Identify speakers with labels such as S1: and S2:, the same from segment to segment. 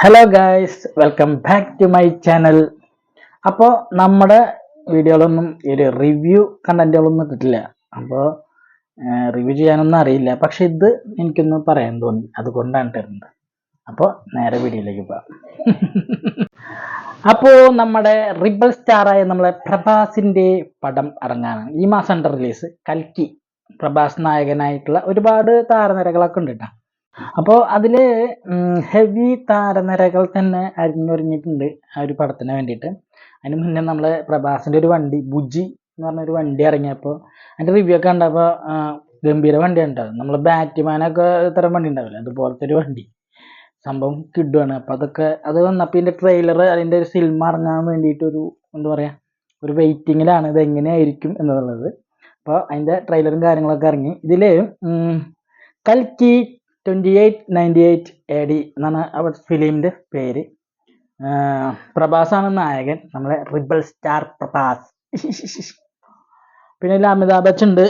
S1: Hello guys welcome back to my channel അപ്പോൾ നമ്മുടെ വീഡിയോകളൊന്നും ഒരു റിവ്യൂ കണ്ടന്റുകളൊന്നും ഇട്ടിട്ടില്ല. അപ്പോൾ റിവ്യൂ ചെയ്യാനൊന്നും അറിയില്ല. പക്ഷെ ഇത് എനിക്കൊന്ന് പറയാൻ തോന്നി. അതുകൊണ്ടാണ് തരുന്നത് അപ്പോൾ നേരെ വീഡിയോയിലേക്ക് പോകാം. അപ്പോൾ നമ്മുടെ റിബൽ സ്റ്റാറായ നമ്മളെ പ്രഭാസിന്റെ പടം ഇറങ്ങാനാണ്. ഈ മാസം റിലീസ് കൽക്കി പ്രഭാസ് നായകനായിട്ടുള്ള ഒരുപാട് താരനിരകളൊക്കെ ഉണ്ട് കേട്ടോ. അപ്പോൾ അതിൽ ഹെവി താരനിരകൾ തന്നെ അരിഞ്ഞൊരിഞ്ഞിട്ടുണ്ട് ആ ഒരു പടത്തിന് വേണ്ടിയിട്ട്. അതിന് മുന്നേ നമ്മൾ പ്രഭാസിന്റെ ഒരു വണ്ടി ബുജി എന്ന് പറഞ്ഞൊരു വണ്ടി ഇറങ്ങിയപ്പോൾ അതിന്റെ റിവ്യൂ ഒക്കെ കണ്ടപ്പോൾ ഗംഭീര വണ്ടി ഉണ്ടാവും നമ്മൾ ബാറ്റ്മാനൊക്കെ ഇത്തരം വണ്ടി ഉണ്ടാവില്ല? അതുപോലത്തെ ഒരു വണ്ടി. സംഭവം കിഡുവാണ് അപ്പോൾ അതൊക്കെ അത് വന്നപ്പോൾ ഇതിന്റെ ട്രെയിലർ അതിന്റെ ഒരു സിനിമ ഇറങ്ങാൻ വേണ്ടിയിട്ട് ഒരു എന്താ പറയുക ഒരു വെയിറ്റിങ്ങിലാണ് ഇത് എങ്ങനെയായിരിക്കും എന്നുള്ളത്. അപ്പോൾ അതിന്റെ ട്രെയിലറും കാര്യങ്ങളൊക്കെ ഇറങ്ങി. ഇതിൽ കൽക്കി twenty eight ninety eight A D എന്നാണ് ആ ഫിലിമിന്റെ പേര്. പ്രഭാസ് പ്രഭാസാണ് നായകൻ. നമ്മളെ റിബൽ സ്റ്റാർ പ്രഭാസ്. പിന്നെ അമിതാഭ് ബച്ചൻ ഉണ്ട്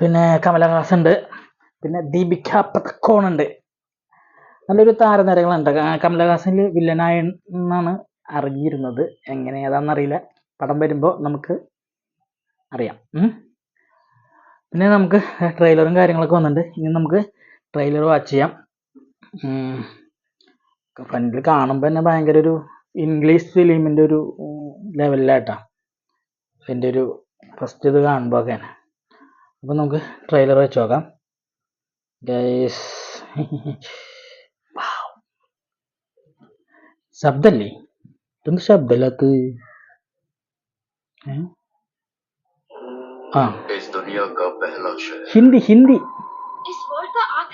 S1: പിന്നെ കമലഹാസ് ഉണ്ട്. പിന്നെ ദീപിക പതക്കോൺ ഉണ്ട്. നല്ലൊരു താരനിരകളുണ്ട്. കമലഹാസിൽ വില്ലനായ എന്നാണ് അറിഞ്ഞിരുന്നത് എങ്ങനെ ഏതാണെന്നറിയില്ല പടം വരുമ്പോൾ നമുക്ക് അറിയാം. പിന്നെ നമുക്ക് ട്രെയിലറും കാര്യങ്ങളൊക്കെ വന്നിട്ടുണ്ട്. ഇനി നമുക്ക് ട്രെയിലർ വാച്ച് ചെയ്യാം. ഫ്രണ്ടിൽ കാണുമ്പോൾ തന്നെ ഭയങ്കര ഒരു ഇംഗ്ലീഷ് ഫിലിമിന്റെ ഒരു ലെവലിലായിട്ടാണ് എന്റെ ഒരു ഫസ്റ്റ് ഇത് കാണുമ്പോൾ ഒക്കെ അപ്പം നമുക്ക് ട്രെയിലർ വെച്ച് നോക്കാം. ഗൈസ് ശബ്ദല്ലേ? ഇതൊന്നും ശബ്ദമില്ലാത്ത? ഹിന്ദി
S2: इस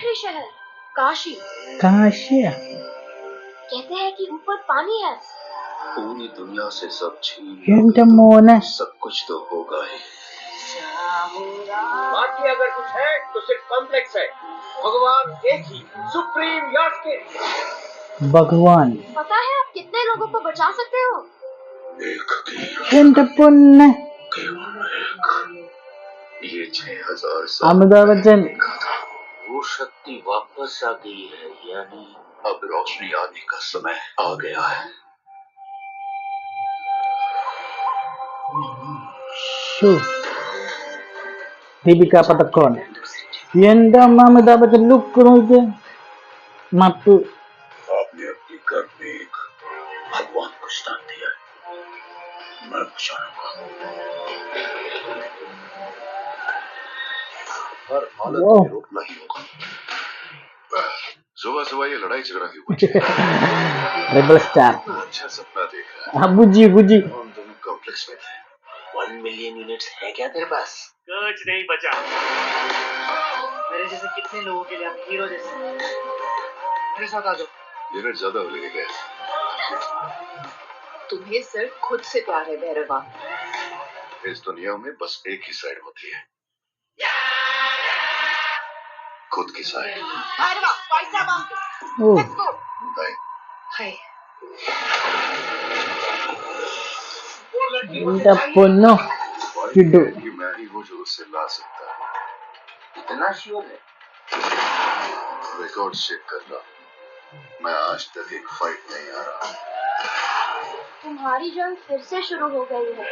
S2: दूसरे शहर? काशी।
S1: काशी।
S2: कहते हैं कि ऊपर पानी है।
S3: पूरी दुनिया से सब छीन सब कुछ तो होगा ही।
S4: बाकी अगर कुछ है तो सिर्फ़ कॉम्प्लेक्स है। भगवान एक ही सुप्रीम के।
S1: भगवान।
S2: पता है आप कितने लोगों को बचा सकते हो?
S3: ये छह हज़ार अमिताभ बच्चन
S4: वो शक्ति वापस आ गई है यानी
S3: अब रोशनी आने का समय आ गया है।
S1: दीपिका पटकोन ఏంటో అమ్మా
S3: आपने अपने घर में एक भगवान को स्थान दिया मैं बचाऊँगा। हर हालत में रुक नहीं सुबह सुबह ये लड़ाई झगड़ा क्यों
S1: रेबल स्टार
S3: अच्छा सपना देखा। हाँ
S1: बुजी बुजी
S3: हम दोनों कॉम्प्लेक्स में थे।
S4: वन मिलियन यूनिट्स है क्या तेरे पास? कुछ नहीं बचा। मेरे जैसे कितने लोगों के लिए आप हीरो जैसे मेरे साथ आ जाओ।
S3: यूनिट ज़्यादा हो लेके क्या
S5: तुम्हें सिर्फ़ खुद से प्यार है भैरवा।
S3: इस दुनिया में बस एक ही साइड होती है। खुद की
S5: पैसा
S3: मैं जो ला सकता
S4: इतना है?
S3: रिकॉर्ड चेक मैं आज तक एक फाइट नहीं आ रहा
S2: तुम्हारी जंग फिर से शुरू हो गई है।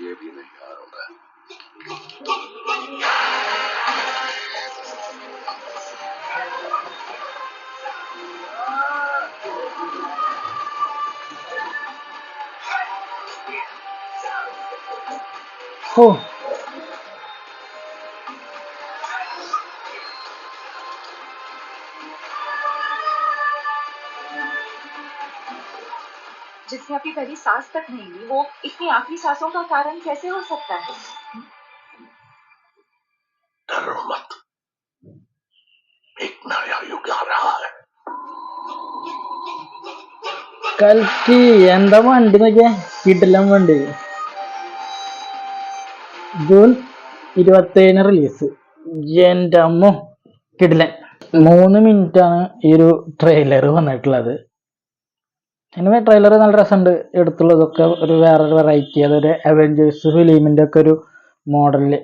S3: ये भी नहीं हारूंगा
S1: ഓ
S5: जिसने अपनी पहली सांस तक नहीं ली वो इतनी आखिरी सांसों का कारण कैसे हो सकता है
S3: डरो मत एक नया युग आ रहा है
S1: കൽക്കി എന്താ വണ്ടി നോക്കിയേ കിട്ടില്ല വണ്ടി ജൂൺ ഇരുപത്തേഴിന് റിലീസ് എന്റെ അമ്മ കിടിലൻ. മൂന്ന് മിനിറ്റ് ആണ് ഈ ഒരു ട്രെയിലർ വന്നിട്ടുള്ളത്. എനിവേ ട്രെയിലർ നല്ല രസമുണ്ട്. എടുത്തുള്ളതൊക്കെ ഒരു വേറൊരു വെറൈറ്റി അതൊരു അവഞ്ചേഴ്സ് ഫിലിമിന്റെ ഒക്കെ ഒരു മോഡലിൽ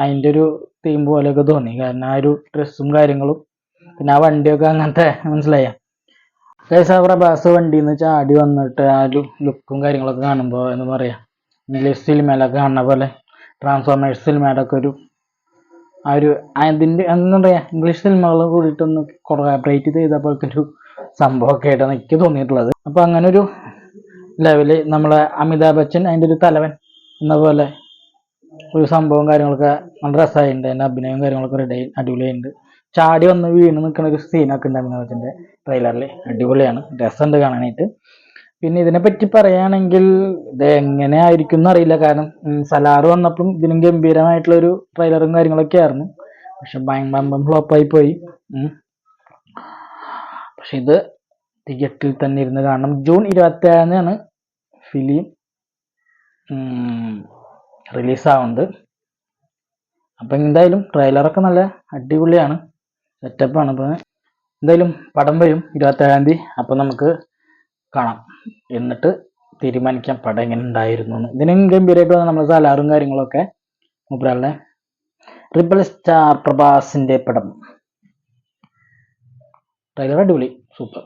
S1: അതിന്റെ ഒരു തീം പോലെയൊക്കെ തോന്നി. കാരണം ആ ഒരു ഡ്രസ്സും കാര്യങ്ങളും പിന്നെ ആ വണ്ടിയൊക്കെ അങ്ങനത്തെ മനസ്സിലായ? ഗൈസ് ആ പ്രഭാസ് വണ്ടിയിൽ നിന്ന് ചാടി വന്നിട്ട് ആ ഒരു ലുക്കും കാര്യങ്ങളൊക്കെ കാണുമ്പോൾ എന്ന് പറയാ ഇംഗ്ലീഷ് സിനിമയിലൊക്കെ കാണുന്ന പോലെ ട്രാൻസ്ഫോമേഴ്സ് സിനിമയുടെ ഒരു ആ ഒരു അതിന്റെ എന്താ പറയുക ഇംഗ്ലീഷ് സിനിമകൾ കൂടിയിട്ടൊന്ന് കൊളാബറേറ്റ് ചെയ്ത പോലത്തെ ഒരു സംഭവമൊക്കെ ആയിട്ടാണ് എനിക്ക് തോന്നിയിട്ടുള്ളത്. അപ്പോൾ അങ്ങനെ ഒരു ലെവൽ നമ്മളെ അമിതാഭ് ബച്ചൻ അതിന്റെ ഒരു തലവൻ എന്ന പോലെ ഒരു സംഭവം കാര്യങ്ങളൊക്കെ നല്ല രസമായിട്ടുണ്ട് അതിന്റെ അഭിനയവും കാര്യങ്ങളൊക്കെ റെഡി അടിപൊളിയായിട്ടുണ്ട് ചാടി വന്ന് വീണ് നിൽക്കുന്ന ഒരു സീനൊക്കെ ഉണ്ട് അമിതാഭ് ബച്ചന്റെ ട്രെയിലറിൽ അടിപൊളിയാണ്. രസമുണ്ട് കാണാനായിട്ട്. പിന്നെ ഇതിനെപ്പറ്റി പറയുകയാണെങ്കിൽ ഇത് എങ്ങനെ ആയിരിക്കും എന്നറിയില്ല കാരണം സലാർ വന്നപ്പം ഇതിനും ഗംഭീരമായിട്ടുള്ള ഒരു ട്രെയിലറും കാര്യങ്ങളൊക്കെ ആയിരുന്നു. പക്ഷെ ഭയങ്കര ഫ്ലോപ്പ് ഫ്ലോപ്പായി പോയി. പക്ഷെ ഇത് തിയേറ്ററിൽ തന്നെ ഇരുന്ന് കാരണം ജൂൺ ഇരുപത്തി ഏഴിനാണ് ഫിലിം റിലീസാവുന്നത്. അപ്പം എന്തായാലും ട്രെയിലറൊക്കെ നല്ല അടിപൊളിയാണ്. സെറ്റപ്പാണ് അപ്പൊ എന്തായാലും പടം വരും ഇരുപത്തേഴാം തീയതി. അപ്പം നമുക്ക് കാണാം. എന്നിട്ട് തീരുമാനിക്കാം പടം എങ്ങനെ ഉണ്ടായിരുന്നു ഇതിനും ഗംഭീരമായിട്ട് വന്ന നമ്മുടെ സലാറും കാര്യങ്ങളൊക്കെ മൂപ്പരാളുടെ ട്രിപ്പിൾ സ്റ്റാർ പ്രഭാസിന്റെ പടം. ട്രെയിലർ അടിപൊളി. സൂപ്പർ